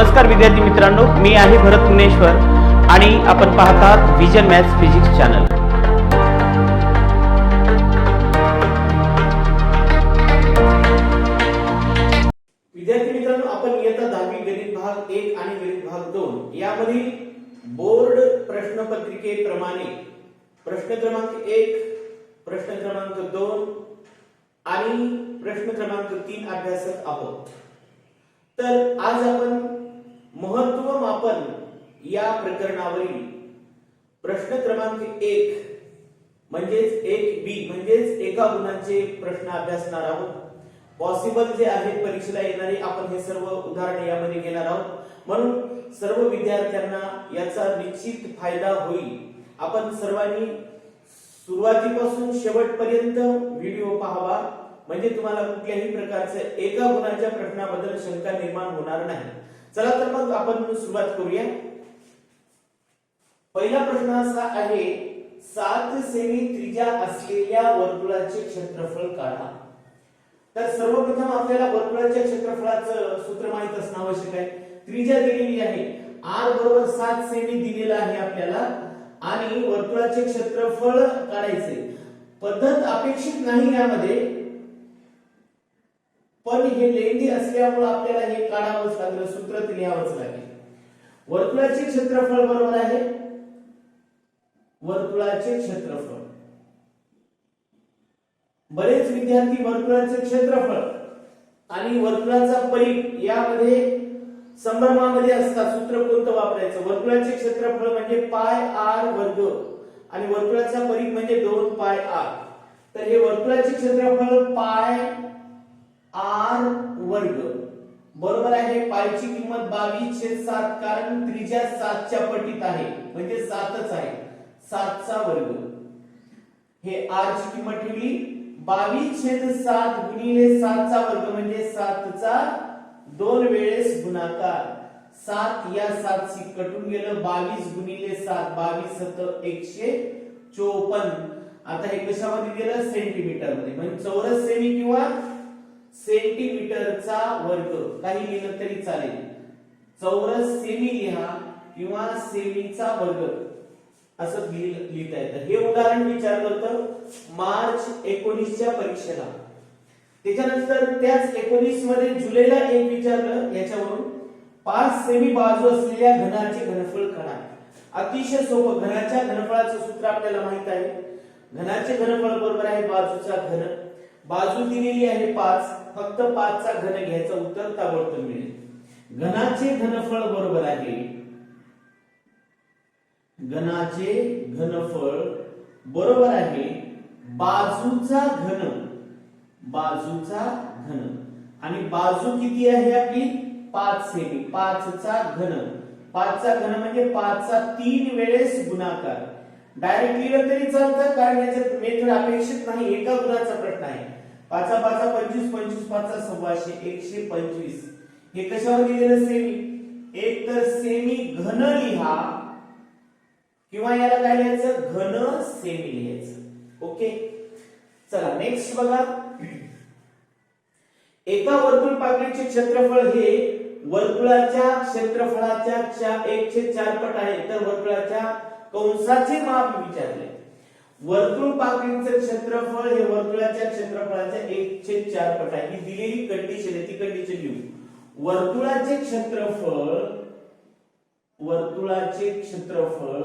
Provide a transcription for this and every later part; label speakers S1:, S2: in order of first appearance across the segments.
S1: नमस्कार विद्यार्थी मित्रांनो मी आहे भरत पुणेश्वर आणि आपण पाहतात विजन मॅथ्स फिजिक्स चॅनल विद्यार्थी मित्रांनो आपण इयत्ता दहावी गणित भाग एक आणि गणित भाग दोन यामधील बोर्ड प्रश्नपत्रिकेप्रमाणे प्रश्न क्रमांक एक प्रश्न क्रमांक दोन आणि प्रश्न क्रमांक तीन अभ्यासत आहोत. तर आज आपण महत्त्व मापन या प्रकरणावरील प्रश्न क्रमांक एक म्हणजेच एक बी म्हणजेच एका गुणाचे प्रश्न अभ्यासणार आहोत. पॉसिबल जे आहेत परीक्षेला येणारे आपण हे सर्व उदाहरणे यामध्ये घेणार आहोत. म्हणून सर्व विद्यार्थ्यांना याचा निश्चित फायदा होईल. आपण सर्वांनी सुरुवातीपासून शेवटपर्यंत व्हिडिओ पाहावा. म्हणजे तुम्हाला कुठल्याही प्रकारचं एका गुणाच्या प्रश्नाबद्दल शंका निर्माण होणार नाही. चला तर मग आपण सुरुवात करूया. पहिला प्रश्न असा आहे सात सेमी त्रिज्या असलेल्या वर्तुळाचे क्षेत्रफळ काढा. तर सर्वप्रथम आपल्याला वर्तुळाच्या क्षेत्रफळाचं सूत्र माहीत असणं आवश्यक आहे. त्रिज्या दिलेली आहे. आर बरोबर सात सेमी दिलेला आहे आपल्याला. आणि वर्तुळाचे क्षेत्रफळ काढायचे पद्धत अपेक्षित नाही यामध्ये. पण हे लेंदी असल्यामुळे आपल्याला हे काढावंच लागलं सूत्र लिहावंच लागेल. वर्तुळाचे क्षेत्रफळ बरोबर आहे? वर्तुळाचे क्षेत्रफळ. बरेच विद्यार्थी वर्तुळाचे क्षेत्रफळ आणि वर्तुळाचा परिघ यामध्ये संभ्रमामध्ये असतात. सूत्र कोणतं वापरायचं? वर्तुळाचे क्षेत्रफळ म्हणजे पाय आर वर्ग. आणि वर्तुळाचा परिघ म्हणजे दोन पाय आर. तर हे वर्तुळाचे क्षेत्रफळ पाय आर वर्ग. बरोबर आहे पायची किंमत बावीस छेद सात कारण त्रिज्या सातच्या पटीत आहे. म्हणजे सातच आहे. सातचा वर्ग. हे आर ची किंमत ठेवली. बावीस छेद सात गुणिले सातचा वर्ग म्हणजे सातचा दोन वेळेस गुणाकार. सात या सातशी कटून गेलं. बावीस गुणिले सात बावीस सत एकशे चोपन्न. आता हे कशामध्ये गेलं सेंटीमीटरमध्ये म्हणजे चौरस सेमी किंवा सेंटीमीटरचा वर्ग. काही लिहिलं तरी चालेल. चौरस सेमी लिहा किंवा सेमीचा वर्ग. असं लिहिता येतं. हे उदाहरण विचार करतं. मार्च एकोणीसच्या परीक्षेला. त्याच्यानंतर त्याच एकोणीसमध्ये जुलैला एक विचारलं याच्यावरून. पाच सेमी बाजू असलेल्या घनाचे घनफळ काढा. अतिशय सोपं. घनाच्या घनफळाचं सूत्र आपल्याला माहीत आहे. घनाचे घनफळ बरोबर आहे बाजूचा घन. बाजू दिलेली आहे पाच फक्त पाचचा घन घ्यायचं उत्तर ताबडतोब मिळेल. घनाचे घनफळ बरोबर आहे. घनाचे घनफळ बरोबर आहे बाजूचा घन. बाजूचा घन. आणि बाजू किती आहे आपली? पाच सेमी. पाचचा घन. पाचचा घन म्हणजे पाचचा तीन वेळेस गुणाकार. डायरेक्ट लिहिलं तरी चालतं कारण याच्यात मेथड अपेक्षित नाही एका गुणाचा प्रश्न आहे. पाचा पाचा पंचवीस पंचवीस पाचा सव्वाशे एकशे पंचवीस. हे कशावर लिहिलेलं सेमी एक तर सेमी घन लिहा किंवा याला काय लिहायचं? घन सेमी लिहायचं. ओके चला नेक्स्ट बघा. एका वर्तुळ पाकळीचे क्षेत्रफळ हे वर्तुळाच्या क्षेत्रफळाच्या एकशे चार पट आहे. तर वर्तुळाच्या कंसाचे माप विचारले वर्तुळ पाकळीचं क्षेत्रफळ हे वर्तुळाच्या क्षेत्रफळाच्या एकशे चार पट आहे. ही दिलेली कंडिशन आहे ती कंडिशन लिहू. वर्तुळाचे क्षेत्रफळ वर्तुळाचे क्षेत्रफळ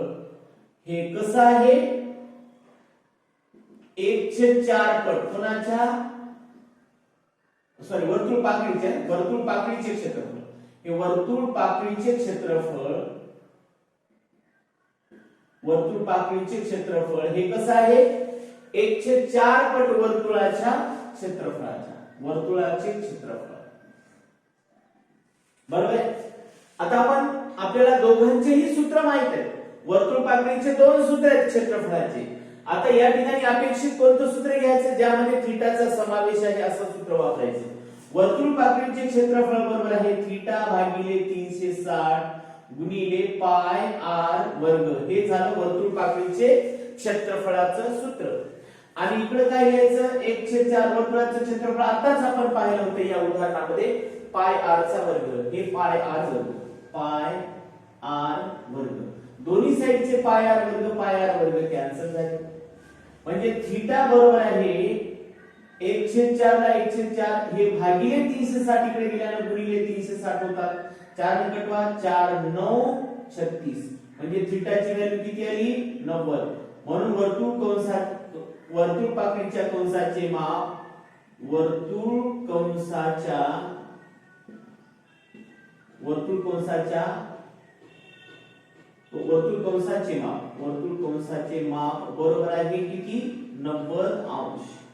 S1: हे कसं आहे? एकशे चार पट. कोणाच्या? सॉरी वर्तुळ पाकळीचे वर्तुळ पाकळीचे क्षेत्रफळ. हे वर्तुळ पाकळीचे क्षेत्रफळ वर्तुळ पाकळीचे क्षेत्रफळ हे कसं आहे? एकशे चार पट वर्तुळाच्या क्षेत्रफळाच्या वर्तुळाचे क्षेत्रफळ. बरोबर आता आपण आपल्याला दोघांचेही सूत्र माहीत आहे वर्तुळ पाकळीचे दोन सूत्र आहेत क्षेत्रफळाचे. आता या ठिकाणी अपेक्षित कोणतं सूत्र घ्यायचं? ज्यामध्ये थीटाचा समावेश आहे असं सूत्र वापरायचं. वर्तुळ पाकळीचे क्षेत्रफळ बरोबर आहे थीटा भागिले तीनशे साठ गुणिले पाय आर वर्ग. हे झालं वर्तुळ पाकळीचे क्षेत्रफळाचं सूत्र. आणि इकडे काय लिहायचं? एकशे चार वर्तुळाचं क्षेत्रफळ आताच आपण पाहिलं होतं या उदाहरणामध्ये. पाय आर चा वर्ग. हे पाय आर वर्ग. पाय आर वर्ग. दोन्ही साईडचे पाय आर वर्ग पाय आर वर्ग कॅन्सल झाले. म्हणजे थिटा बरोबर आहे एकशे चार ला एकशे चार, हे भागिले तीनशे साठ इकडे गेल्यानं गुणिले तीनशे साठ होतात. चार कटवा चार नऊ छत्तीस. म्हणजे थिटाची व्हॅल्यू किती आली? नव्वद. म्हणून वर्तुळ कंसात, वर्तुळ पाकळीच्या कंसाचे माप वर्तुळ कंसाच्या वर्तुळ कंसाच्या, वर्तुळ कंसाचे माप, वर्तुळ कंसाचे माप बरोबर आहे किती? नव्वद अंश.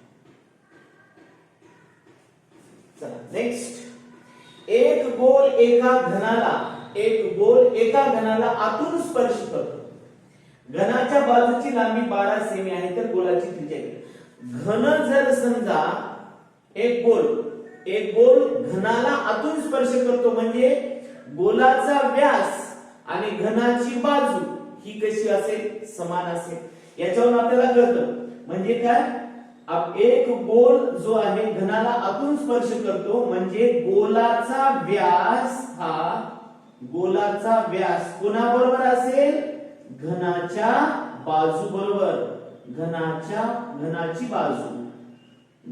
S1: चला. नेक्स्ट एक गोल एका घनाला एक गोल एका घनाला आतून स्पर्श करतो. घनाच्या बाजूची लांबी बारा सेमी आहे तर गोलाची त्रिज्या घन जर समजा एक गोल एक गोल घनाला आतून स्पर्श करतो म्हणजे गोलाचा व्यास आणि घनाची बाजू ही कशी असेल? समान असेल. याच्यावरून आपल्याला कळतं. म्हणजे काय? एक गोल जो आहे घनाला आतून स्पर्श करतो म्हणजे गोलाचा व्यास हा गोलाचा व्यास कोणाबरोबर असेल? घनाच्या बाजू बरोबर घनाच्या घनाची बाजू.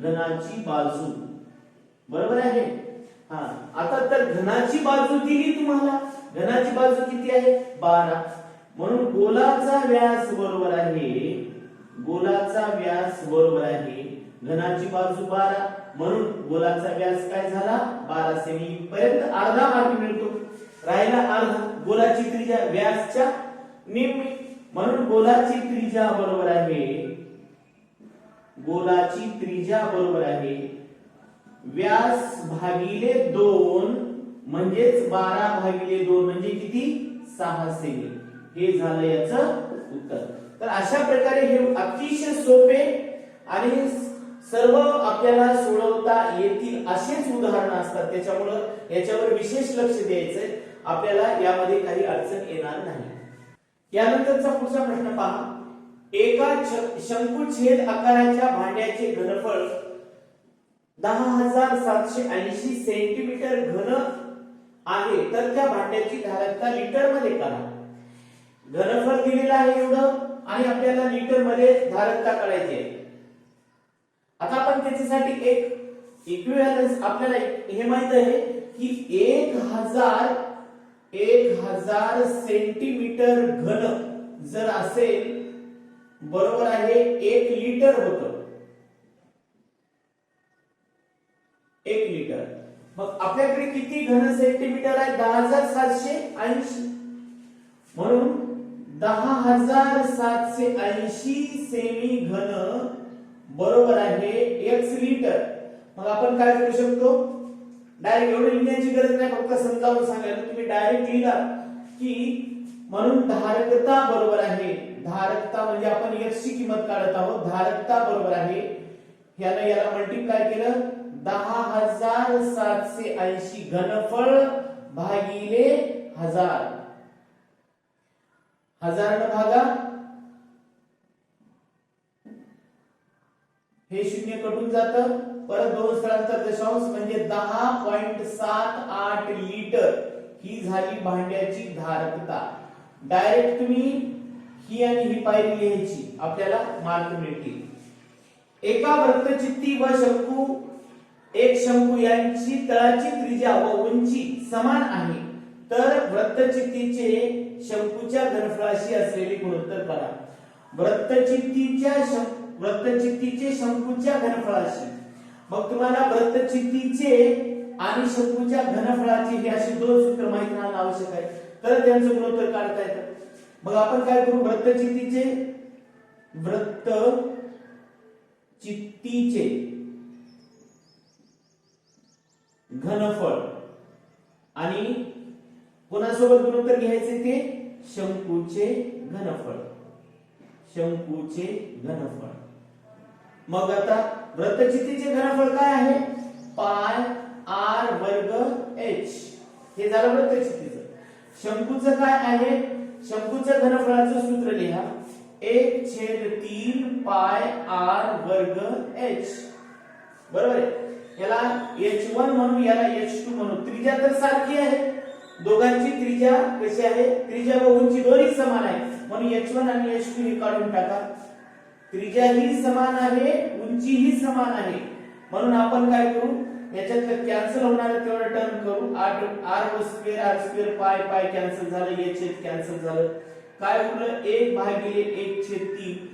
S1: घनाची बाजू. बरोबर आहे? हा. आता तर घनाची बाजू दिली तुम्हाला. घनाची बाजू किती आहे? बारा. म्हणून गोलाचा व्यास बरोबर आहे. गोलाचा व्यास बरोबर आहे. घनाची बाजू बारा. म्हणून गोलाचा व्यास काय झाला? बारा सेमी पर्यंत अर्धा मार्क मिळतो. राहिला अर्धा. गोलाची त्रिज्या व्यासच्या निम्मी. म्हणून गोलाची त्रिज्या बरोबर आहे. गोलाची त्रिज्या बरोबर आहे. व्यास भागिले दोन म्हणजेच बारा भागिले दोन म्हणजे किती? सहा सेमी. हे झालं याच उत्तर. तर अशा प्रकारे हे अतिशय सोपे आणि सर्व आपल्याला सोडवता येतील असेच उदाहरणं असतात. त्याच्यामुळं याच्यावर विशेष लक्ष द्यायचंय. आपल्याला यामध्ये काही अडचण येणार नाही. यानंतरचा पुढचा प्रश्न पहा. एका श- शंकुछेद आकाराच्या भांड्याचे घनफळ दहा हजार सातशे ऐंशी सेंटीमीटर घन आहे. तर त्या भांड्याची धारकता लिटरमध्ये करा. घनफळ दिलेलं आहे एवढं. आणि आपल्याला लिटरमध्ये धारकता करायची आहे. आता आपण त्याच्यासाठी एक इक्विव्हॅलन्स आपल्याला हे माहीत आहे की एक हजार एक हजार सेंटीमीटर घन जर असेल बरोबर आहे एक लिटर होतं. एक लिटर मग आपल्याकडे किती घन सेंटीमीटर आहे? दहा हजार सातशे ऐंशी. म्हणून दहा हजार सातशे ऐंशी सेमी घन बरोबर आहे एक्स लिटर. मग आपण काय करू शकतो? डायरेक्ट एवढं लिहिण्याची गरज नाही फक्त समजावून सांगायला. तुम्ही डायरेक्ट लिहिला की म्हणून धारकता बरोबर आहे. धारकता म्हणजे आपण एक्सची किंमत काढत आहोत. धारकता बरोबर आहे. यानं याला मल्टिप्लाय केलं. दहा हजार सातशे ऐंशी घनफळ भागिले हजार. हजार भागा. हे शून्य कटून जात. परत दोन स्थळांतर दशांश म्हणजे दहा पॉइंट सात आठ लिटर ही झाली भांड्याची धारकता. डायरेक्ट तुम्ही ही आणि ही पायरी लिहायची. आपल्याला मार्क मिळतील. एका वृत्तचित्ती व शंकू एक शंकू यांची तळाची त्रिज्या व उंची समान आहे. तर वृत्तचित्तीचे शंकूच्या घनफळाशी असलेले गुणोत्तर करा. वृत्तचित्तीच्या शं- वृत्तचित्तीचे शंकूच्या घनफळाशी. मग तुम्हाला वृत्तचित्तीचे आणि शंकूच्या घनफळाचे हे अशी दोन सूत्र माहिती राहणं आवश्यक आहे. तर त्यांचं गुणोत्तर काढता येतं. मग आपण काय करू? वृत्तचित्तीचे वृत्त चित्तीचे घनफळ आणि कोणासोबत गुणोत्तर घ्यायचे ते? शंकूचे घनफळ. शंकूचे घनफळ. मग आता वृत्तचित्तीचे घनफळ काय आहे? पाय आर वर्ग एच. हे झालं वृत्तचित्तीचं शंकूचं काय आहे? शंकूचं घनफळाचं सूत्र लिहा. एक छेद तीन पाय आर वर्ग एच. बरोबर आहे? याला एच वन म्हणू याला एच टू म्हणू त्रिज्या तर सारखी आहे. दोघांची त्रिज्या कशी आहे? त्रिज्या व उंची दोन्ही समान आहे म्हणून एच वन आणि एच टू हे काढून टाका. त्रिज्या ही समान आहे उंची ही समान आहे. म्हणून आपण काय करू? याच्यातलं कॅन्सल होणार तेवढं टर्म करू. आठ R square R square pi pi cancel झालं एच एच कॅन्सल झालं. काय उरलं? एक भागिले एक छेद तीन.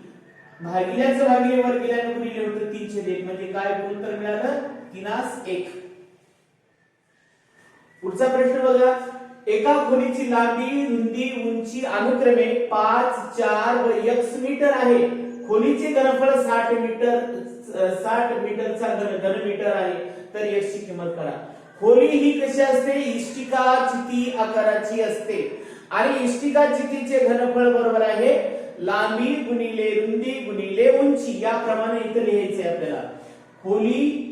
S1: भागिल्याचं भागिले वर गेल्यानं गुणिले होतं? तीन छेद एक. म्हणजे काय गुणोत्तर मिळालं? तीनास एक. पुढचा प्रश्न बघा. एका खोलीची लांबी रुंदी उंची अनुक्रमे पाच चार व एक्स मीटर आहे. खोलीचे घनफळ साठ मीटर साठ मीटरचा घन घन मीटर आहे. तर एक्स किंमत करा. खोली ही कशी असते? इष्टिका चिती आकाराची असते. आणि इष्टिका चितीचे घनफळ बरोबर आहे लांबी गुणिले रुंदी गुणिले उंची. याप्रमाणे इथं लिहायचे आपल्याला. खोली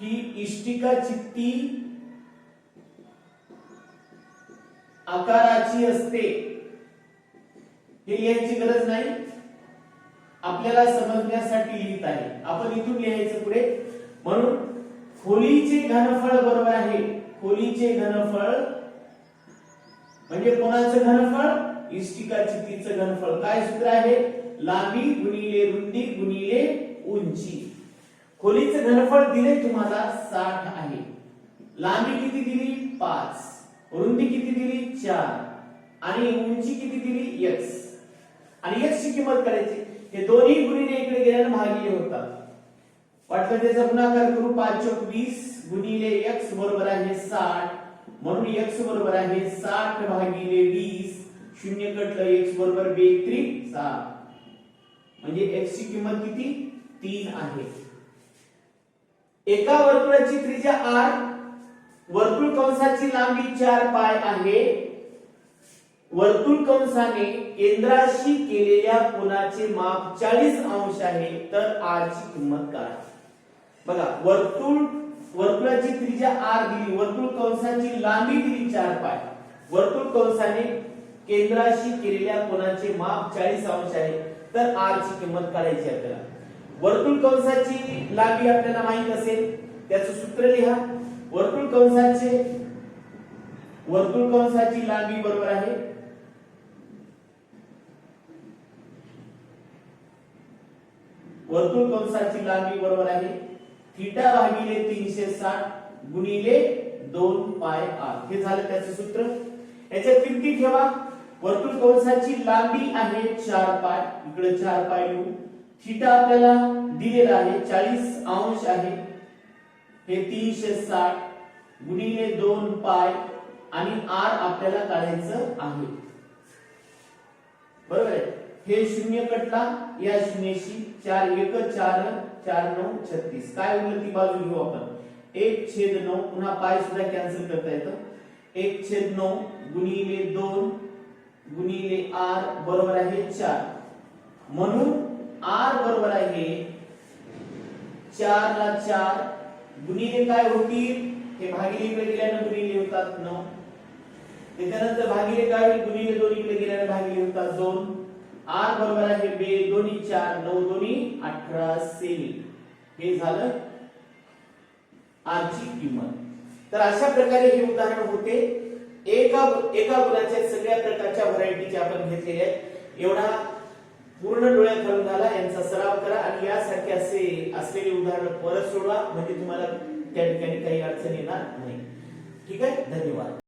S1: ही इष्टिका चित्ती आकाराची असते. हे लिहायची गरज नाही. आपल्याला समजण्यासाठी लिहित आहे. आपण इथून लिहायचं पुढे. म्हणून खोलीचे घनफळ बरोबर आहे. खोलीचे घनफळ म्हणजे कोणाचं घनफळ? इष्टिका चित्तीचं घनफळ. काय सूत्र आहे? लांबी गुणिले रुंदी गुणिले उंची. खोलीचं घनफळ दिले तुम्हाला साठ आहे. लांबी किती दिली? पाच. रुंदी किती दिली? चार. आणि उंची किती दिली? एक्स आणि एक्स ची किंमत करायची. हे दोन्ही गुणिले इकडे गेल्यानं भागिले होतात. वाटलं त्याचा गुणाकार करू पाच चौक वीस गुणिले एक्स बरोबर आहे साठ. म्हणून एक्स बरोबर आहे साठ भागिले वीस. शून्य कटलं एक्स बरोबर बेत्री सात म्हणजे एक्स ची किंमत किती? तीन आहे. एका वर्तुळाची त्रिज्या आर वर्तुळ कंसाची लांबी चार पाय आहे. वर्तुळ कंसाने केंद्राशी केलेल्या कोणाचे माप चाळीस अंश आहे तर आर ची किंमत काय? बघा वर्तुळ वर्तुळाची त्रिज्या आर दिली वर्तुळ कंसाची लांबी दिली चार पाय. वर्तुळ कंसाने केंद्राशी केलेल्या कोणाचे माप चाळीस अंश आहे तर आर ची किंमत काढायची आपल्याला. वर्तुळ कंसाची लांबी आपल्याला माहीत असेल त्याचं सूत्र लिहा. वर्तुळ कंसाचे वर्तुळ कंसाची लांबी बरोबर आहे. वर्तुळ कंसाची लांबी बरोबर आहे. थिटा भागिले तीनशे साठ गुणिले दोन पाय आर. हे झालं त्याचं सूत्र. याच्या किमती ठेवा. वर्तुळ कंसाची लांबी आहे चार पाय. इकडे चार पाय लिहू थिटा आपल्याला दिलेला आहे चाळीस अंश आहे. हे तीनशे साठ गुणिले दोन पाय आणि आर आपल्याला काढायचं आहे. बरोबर आहे? हे शून्य कटला या शून्यशी चार एक चार चार नऊ छत्तीस. काय उरलं ती बाजू घेऊ आपण? एक छेद नऊ पुन्हा पाय सुद्धा कॅन्सल करता येतं. एक छेद नऊ गुणिले दोन गुणिले आर बरोबर आहे चार. म्हणून आर बरोबर आहे. चार ला चार. गुणिले काय होतील? हे भागिले इकडे गेल्यानं गुणिले होतात नऊ त्याच्यानंतर भागिले काय होईल? गुणिले दोन इकडे गेल्यानं भागिले होतात दोन. आर बरोबर आहे बे दोन्ही चार नऊ दोन्ही अठरा सेमी. हे झालं आरची किंमत. तर अशा प्रकारे हे उदाहरण होते. एका एका मुलाच्या सगळ्या प्रकारच्या व्हरायटीचे आपण घेतलेले आहेत. एवढा पूर्ण डोळ्यात घालून घाला यांचा सराव करा आणि यासारखे असे असलेले उदाहरण परत सोडवा म्हणजे तुम्हाला त्या ठिकाणी काही अडचण येणार नाही. ठीक आहे? धन्यवाद.